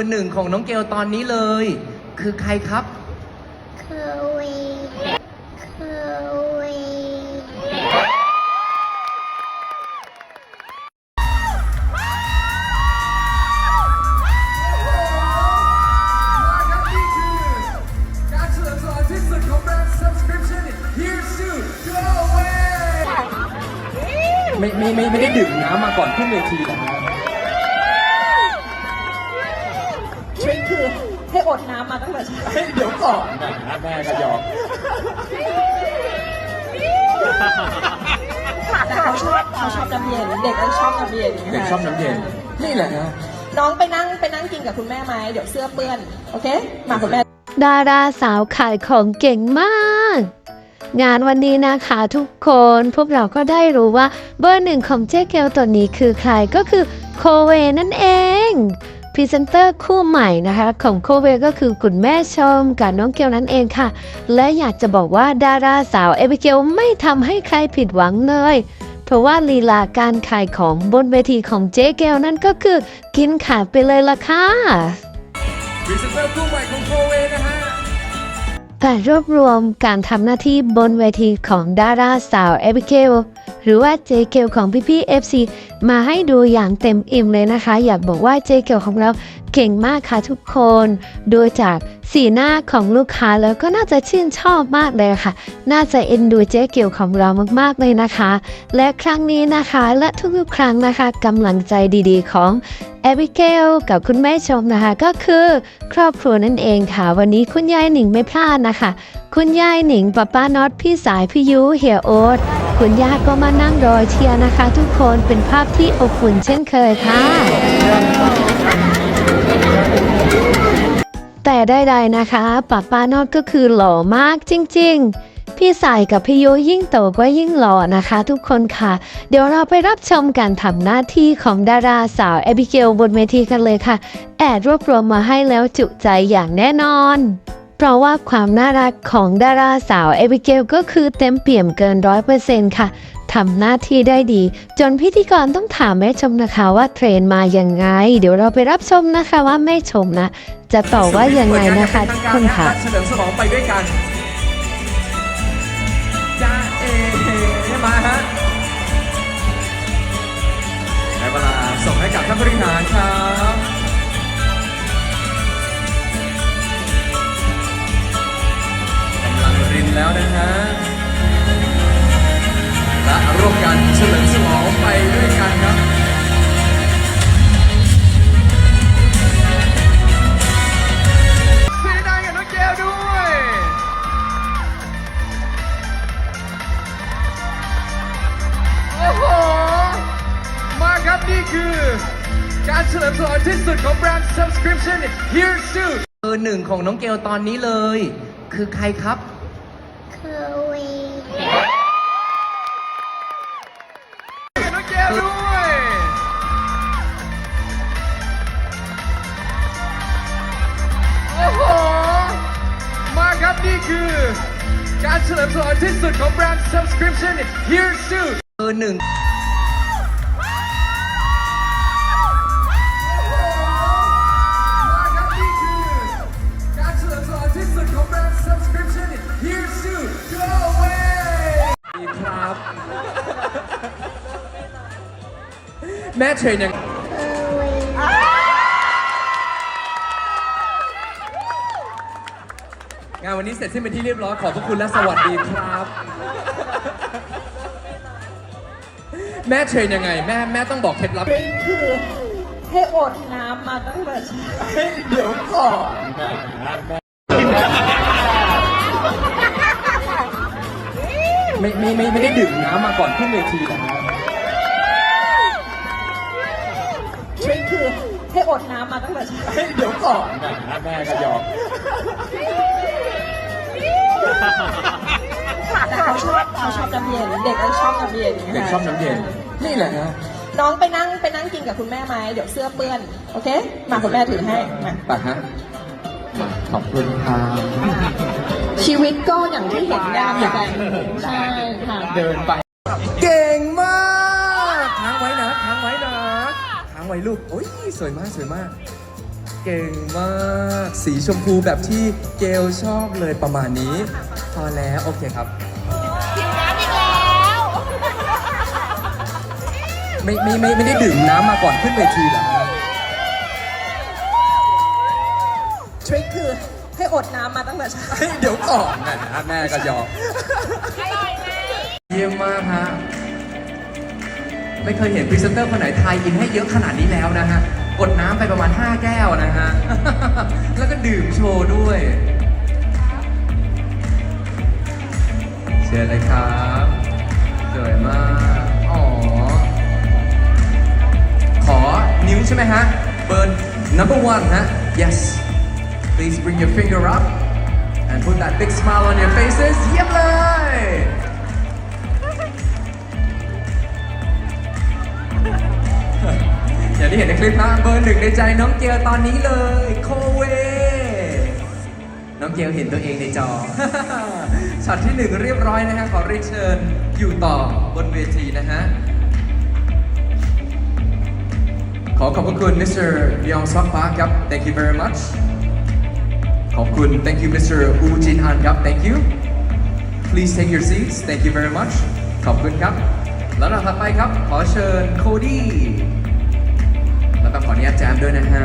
อร์หนึ่งของน้องเกลตอนนี้เลย คือใครครับคือวีคือวีมาครับนี่คือการเฉลิมฉลองที่สุดของแบรนด์ subscription here's to go away ไม่ไม่ไม่ไม่ได้ดื่มน้ำมาก่อนขึ้นเวทีนะฮะท ริคคือให้อดน้ำมาตั้งแต่เช้าเฮ้ยเดี๋ยวก่อนนะแม่ก็ยอมแต่เขาชอบเขาชอบน้ำเย็นเด็กก็ชอบน้ำเย็นเด็กชอบน้ำเย็นนี่แหละนะน้องไปนั่งไปนั่งกินกับคุณแม่ไหมเดี๋ยวเสื้อเปื้อน โอเค มาคุณแม่ ดาราสาวขายของเก่งมาก งานวันนี้นะคะทุกคนพวกเราก็ได้รู้ว่าเบอร์หนึ่งของเจ๊เกลตัวนี้คือใครก็คือโคเวนั่นเอง พรีเซนเตอร์คู่ใหม่นะคะของโคเวก็คือคุณแม่ชมกับน้องเกลนั่นเองค่ะ และอยากจะบอกว่าดาราสาวเอเบเกลไม่ทำให้ใครผิดหวังเลยเพราะว่าลีลาการขายของบนเวทีของเจ๊เกลนั่นก็คือกินขาดไปเลยล่ะค่ะพรีเซนเตอร์คู่ใหม่ของโคเวนะฮะแต่รวบรวมการทำหน้าที่บนเวทีของดาราสาวเอบิเกล หรือว่าเจเกลของพี่พี่ๆ FC มาให้ดูอย่างเต็มอิ่มเลยนะคะ อยากบอกว่าเจเกลของเรา เก่งมากค่ะทุกคน ดูจากสีหน้าของลูกค้าแล้วก็น่าจะชื่นชอบมากเลยค่ะ น่าจะเอ็นดูเจ๊เกลของเรามากๆเลยนะคะ และครั้งนี้นะคะและทุกๆครั้งนะคะกำลังใจดีๆของแอบิเกลกับคุณแม่ชมนะคะ ก็คือครอบครัวนั่นเองค่ะ วันนี้คุณยายหนิงไม่พลาดนะคะ คุณยายหนิงป้าป้าน็อตพี่สายพี่ยุเฮียโอ๊ตคุณย่าก็มานั่งรอเชียร์นะคะ ทุกคนเป็นภาพที่อบอุ่นเช่นเคยค่ะ แต่ใดๆนะคะป้าป้านอดก็คือหล่อมากจริง ๆ พี่สายกับพี่ยุยิ่งโตก็ยิ่งหล่อนะคะ ทุกคนค่ะ เดี๋ยวเราไปรับชมการทำหน้าที่ของดาราสาวแอบิเกลบนเวทีกันเลยค่ะ แอดรวบรวมมาให้แล้วจุใจอย่างแน่นอนเพราะว่าความน่ารักของดาราสาวแอบิเกลก็คือเต็มเปี่ยมเกินร้อยเปอร์เซ็นต์ค่ะ ทำหน้าที่ได้ดี จนพิธีกรต้องถามแม่ชมนะคะว่าเทรนมายังไง เดี๋ยวเราไปรับชมนะคะว่าแม่ชมนะ จะตอบว่ายังไงนะคะทุกคนค่ะเฉลิมฉลองไปด้วยกันจ้าเอมาฮะได้เวลาส่งให้กับท่านบริหารครับกำลังรินแล้วนะฮะและ ร่วมกันเฉลิมฉลองไปด้วยกันครับซีดายกับน้องเกล้วยโอ้โหมาครับนี่คือการเฉลิมฉลองที่สุดของแบรนด์ subscription here's to เบอร์หนึ่งของน้องเกลตอนนี้เลย คือใครครับ การเฉลิมฉลองที่สุดของแบรนด์ subscription here's to เบอร์หนึ่งมาครับนี่คือการเฉลิมฉลองที่สุดของแบรนด์ subscription here's to go away ดีครับ แม่เทรนยัง คือวี งานวันนี้เสร็จสิ้นเป็นที่เรียบร้อยขอบพระคุณและสวัสดีครับ แม่เทรนยังไง แม่แม่ต้องบอกเคล็ดลับทริคคือให้อดน้ำมาตั้งแต่เช้าเดี๋ยวก่อนไม่ไม่ไม่ไม่ได้ดื่มน้ำมาก่อนขึ้นเวทีนะฮะทริคคือให้อดน้ำมาตั้งแต่เช้าเฮ้ยเดี๋ยวก่อนนะแม่ก็ยอม เขาชอบเขาชอบน้ำเย็นเด็กก็ชอบน้ำเย็นเด็กชอบน้ำเย็น นี่แหละนะน้องไปนั่งไปนั่งกินกับคุณแม่ไหมเดี๋ยวเสื้อเปื้อน โอเค มาคุณแม่ถือให้มาตักฮะมาขอบคุณครับชีวิตก็อย่างที่เห็นยากเหมือนกันใช่ค่ะเดินไป เก่งมากค้างไว้นะค้างไว้นะค้างไว้ลูกโอ้ยสวยมากสวยมาก เก่งมากสีชมพูแบบที่เกลชอบเลยประมาณนี้ พอแล้วโอเคครับ ไม่ไม่ไม่ไม่ได้ดื่มน้ำมาก่อนขึ้นเวทีเหรอฮะทริคคือให้อดน้ำมาตั้งแต่เช้าเฮ้ยเดี๋ยวก่อนนะแม่ก็ยอมเยี่ยมมากฮะ ไม่เคยเห็นพรีเซนเตอร์คนไหนไทยอินให้เยอะขนาดนี้แล้วนะฮะ กดน้ำไปประมาณ 5 แก้วนะฮะ แล้วก็ดื่มโชว์ด้วย เชิญเลยครับ สวยมาก ใช่ไหมฮะ เบิร์น number one ฮะ yes please bring your finger up and put that big smile on your faces เยี่ยมเลย อย่างที่เห็นในคลิปนะ เบอร์หนึ่งในใจน้องเกลตอนนี้เลย โคเว น้องเกลเห็นตัวเองในจอ ช็อตที่หนึ่งเรียบร้อยนะฮะ ขอเรียนเชิญอยู่ต่อบนเวทีนะฮะ ขอขอบคุณ Mr. Byung Sok Park ครับ thank you very much ขอบคุณ thank you Mr. U Jin Han ครับ thank you please take your seats thank you very much ขอบคุณครับแล้วเราถัดไปครับ ขอเชิญโคดี้แล้วต้องขออนุญาตแจมด้วยนะฮะ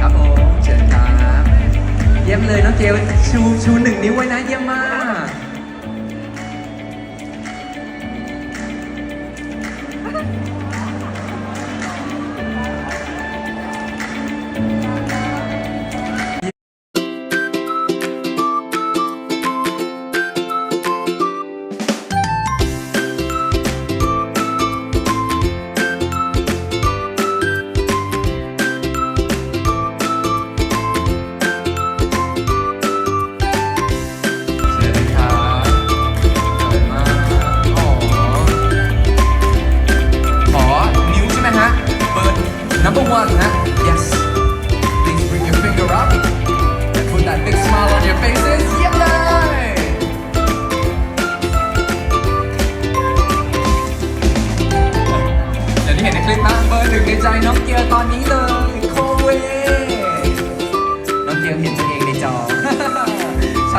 ครับผมเชิญครับ เยี่ยมเลยน้องเกลชูชูหนึ่งนิ้วไว้นะเยี่ยมมาก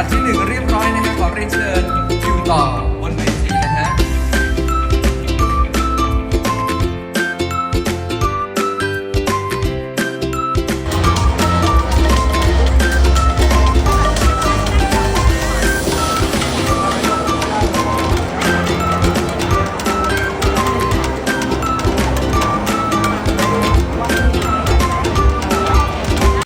วเห็นตัวเองในที่หนึ่งเรียบร้อยนะครับขอเรียนเชิญอยู่ต่อ